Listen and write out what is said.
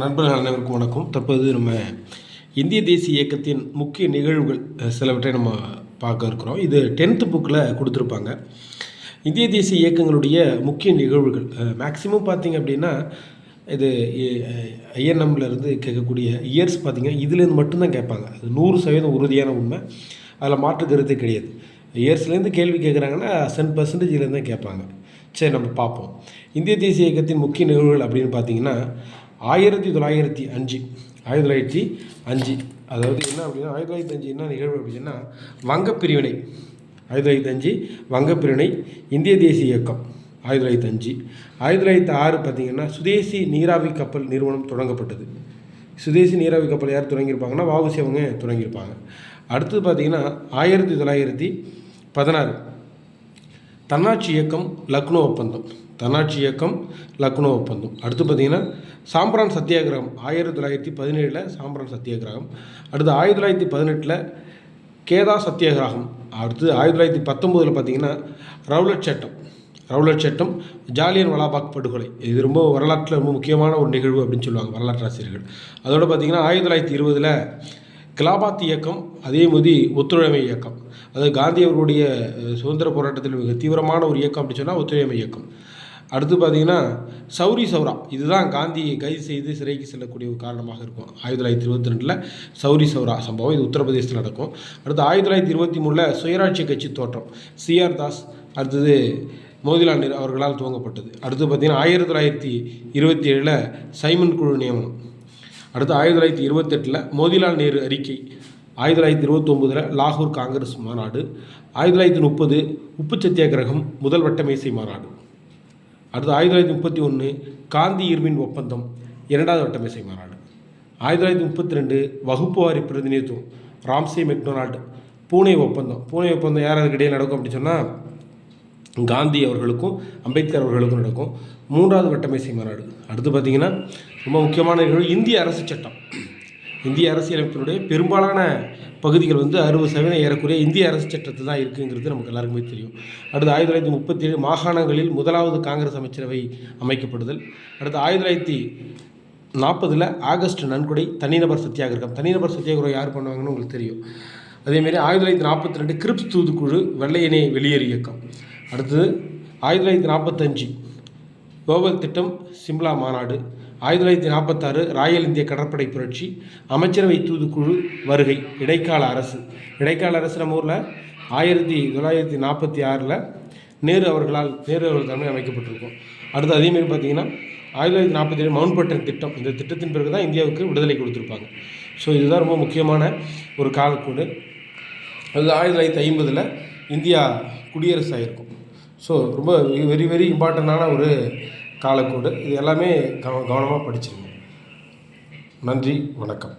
நண்பர்கள் அனைவருக்கும் வணக்கம். தற்போது நம்ம இந்திய தேசிய இயக்கத்தின் முக்கிய நிகழ்வுகள் சிலவற்றை நம்ம பார்க்க இருக்கிறோம். இது டென்த்து புக்கில் கொடுத்துருப்பாங்க. இந்திய தேசிய இயக்கங்களுடைய முக்கிய நிகழ்வுகள் மேக்ஸிமம் பார்த்தீங்க அப்படின்னா இது ஐஎன்எம்லேருந்து கேட்கக்கூடிய இயர்ஸ் பார்த்திங்கன்னா இதுலேருந்து மட்டும்தான் கேட்பாங்க. அது நூறு சதவீதம் உறுதியான உண்மை. அதில் மாற்று கருத்தே கிடையாது. இயர்ஸ்லேருந்து கேள்வி கேட்குறாங்கன்னா சென் பர்சன்டேஜ்லேருந்து தான் கேட்பாங்க. சரி நம்ம பார்ப்போம். இந்திய தேசிய இயக்கத்தின் முக்கிய நிகழ்வுகள் அப்படின்னு பார்த்தீங்கன்னா ஆயிரத்தி தொள்ளாயிரத்தி அஞ்சு. ஆயிரத்தி தொள்ளாயிரத்தி அஞ்சு. அதாவது என்ன அப்படின்னா ஆயிரத்தி தொள்ளாயிரத்தி அஞ்சு என்ன நிகழ்வு அப்படின்னா வங்கப் பிரிவினை. ஆயிரத்தி தொள்ளாயிரத்தி அஞ்சு வங்கப் பிரிவினை இந்திய தேசிய இயக்கம். ஆயிரத்தி தொள்ளாயிரத்தி அஞ்சு. ஆயிரத்தி தொள்ளாயிரத்தி ஆறு பார்த்திங்கன்னா சுதேசி நீராவி கப்பல் நிறுவனம் தொடங்கப்பட்டது. சுதேசி நீராவி கப்பல் யார் தொடங்கியிருப்பாங்கன்னா வாவுசி அவங்க தொடங்கியிருப்பாங்க. அடுத்தது பார்த்திங்கன்னா ஆயிரத்தி தொள்ளாயிரத்தி பதினாறு. தன்னாட்சி இயக்கம் லக்னோ ஒப்பந்தம். தன்னாட்சி இயக்கம் லக்னோ ஒப்பந்தம். அடுத்து பார்த்தீங்கன்னா சாம்பிரான் சத்தியாகிரகம். ஆயிரத்தி தொள்ளாயிரத்தி பதினேழில் சாம்பிரான் சத்தியாகிரகம். அடுத்து ஆயிரத்தி தொள்ளாயிரத்தி பதினெட்டில் கேதா சத்தியாகிரகம். அடுத்து ஆயிரத்தி தொள்ளாயிரத்தி பத்தொம்போதில் பார்த்தீங்கன்னா ரவுலட் சட்டம். ரவுலட் சட்டம் ஜாலியன் வலாபாக் படுகொலை. இது ரொம்ப வரலாற்றில் ரொம்ப முக்கியமான ஒரு நிகழ்வு அப்படின்னு சொல்லுவாங்க வரலாற்று ஆசிரியர்கள். அதோடு பார்த்தீங்கன்னா ஆயிரத்தி தொள்ளாயிரத்தி இருபதில் கிலாபாத் இயக்கம் அதே மாதிரி ஒத்துழைமை இயக்கம். அதாவது காந்தி அவர்களுடைய சுதந்திர போராட்டத்தில் மிக தீவிரமான ஒரு இயக்கம் அப்படின்னு சொன்னால் ஒத்துழைமை இயக்கம். அடுத்து பார்த்தீங்கன்னா சௌரி சௌரா. இதுதான் காந்தியை கைது செய்து சிறைக்கு செல்லக்கூடிய ஒரு காரணமாக இருக்கும். ஆயிரத்தி தொள்ளாயிரத்தி இருபத்தி ரெண்டில் சௌரி சௌரா சம்பவம். இது உத்தரப்பிரதேசத்தில் நடக்கும். அடுத்து ஆயிரத்தி தொள்ளாயிரத்தி இருபத்தி மூணில் சுயராட்சி கட்சி தோற்றம். சிஆர் தாஸ் அடுத்தது மோதிலால் நேரு அவர்களால் துவங்கப்பட்டது. அடுத்து பார்த்தீங்கன்னா ஆயிரத்தி தொள்ளாயிரத்தி இருபத்தி ஏழில் சைமன் குழு நியமனம். அடுத்து ஆயிரத்தி தொள்ளாயிரத்தி இருபத்தெட்டில் மோதிலால் நேரு அறிக்கை. ஆயிரத்தி தொள்ளாயிரத்தி இருபத்தொம்போதில் லாகூர் காங்கிரஸ் மாநாடு. ஆயிரத்தி தொள்ளாயிரத்தி முப்பது உப்பு சத்தியாகிரகம் முதல் வட்டமேசை மாநாடு. அடுத்து ஆயிரத்தி தொள்ளாயிரத்தி முப்பத்தி ஒன்று காந்தி இர்வின் ஒப்பந்தம் இரண்டாவது வட்டமேசை மாநாடு. ஆயிரத்தி தொள்ளாயிரத்தி முப்பத்தி ரெண்டு வகுப்பு வாரி பிரதிநிதித்துவம் ராம்சே மெக்டொனால்டு பூனே ஒப்பந்தம். பூனே ஒப்பந்தம் யார் அதுக்கு இடையே நடக்கும் அப்படின்னு சொன்னால் காந்தி அவர்களுக்கும் அம்பேத்கர் அவர்களுக்கும் நடக்கும். மூன்றாவது வட்டமேசை மாநாடு அடுத்து பார்த்தீங்கன்னா ரொம்ப முக்கியமான நிகழ்வு இந்திய அரசு சட்டம். இந்திய அரசியலமைப்பினுடைய பெரும்பாலான பகுதிகள் வந்து அறுபது சதவீதம் ஏறக்குறைய இந்திய அரசு சட்டத்தில் தான் இருக்குங்கிறது நமக்கு எல்லாருக்குமே தெரியும். அடுத்து ஆயிரத்தி தொள்ளாயிரத்தி முப்பத்தி ஏழு மாகாணங்களில் முதலாவது காங்கிரஸ் அமைச்சரவை அமைக்கப்படுதல். அடுத்து ஆயிரத்தி தொள்ளாயிரத்தி நாற்பதில் ஆகஸ்ட் நன்கொடை தனிநபர் சத்தியாகிரகம். தனிநபர் சத்தியாகிரகம் யார் பண்ணுவாங்கன்னு உங்களுக்கு தெரியும். அதேமாரி ஆயிரத்தி தொள்ளாயிரத்தி நாற்பத்தி ரெண்டு கிரிப்ஸ் தூதுக்குழு வெள்ளையனே வெளியேறு இயக்கம். அடுத்தது ஆயிரத்தி தொள்ளாயிரத்தி நாற்பத்தஞ்சு கோவல் திட்டம் சிம்லா மாநாடு. ஆயிரத்தி தொள்ளாயிரத்தி நாற்பத்தாறு ராயல் இந்திய கடற்படை புரட்சி அமைச்சரவை தூதுக்குழு வருகை இடைக்கால அரசு. இடைக்கால அரசு நம்ம ஊரில் ஆயிரத்தி தொள்ளாயிரத்தி நாற்பத்தி ஆறில் நேரு அவர்களால் நேரு அவர்கள் தலைமை அமைக்கப்பட்டிருக்கும். அடுத்து அதேமாரி பார்த்தீங்கன்னா ஆயிரத்தி தொள்ளாயிரத்தி நாற்பத்தி ஏழு மவுண்ட் பேட்டன் திட்டம். இந்த திட்டத்தின் பிறகு தான் இந்தியாவுக்கு விடுதலை கொடுத்துருப்பாங்க. ஸோ இதுதான் ரொம்ப முக்கியமான ஒரு காலக்கூடு. அது ஆயிரத்தி தொள்ளாயிரத்தி ஐம்பதில் இந்தியா குடியரசு ஆகிருக்கும் ஸோ ரொம்ப வெரி வெரி இம்பார்ட்டண்ட்டான ஒரு காலக்கோடு. இது எல்லாமே கவ கவனமாக படிச்சிருங்க. நன்றி வணக்கம்.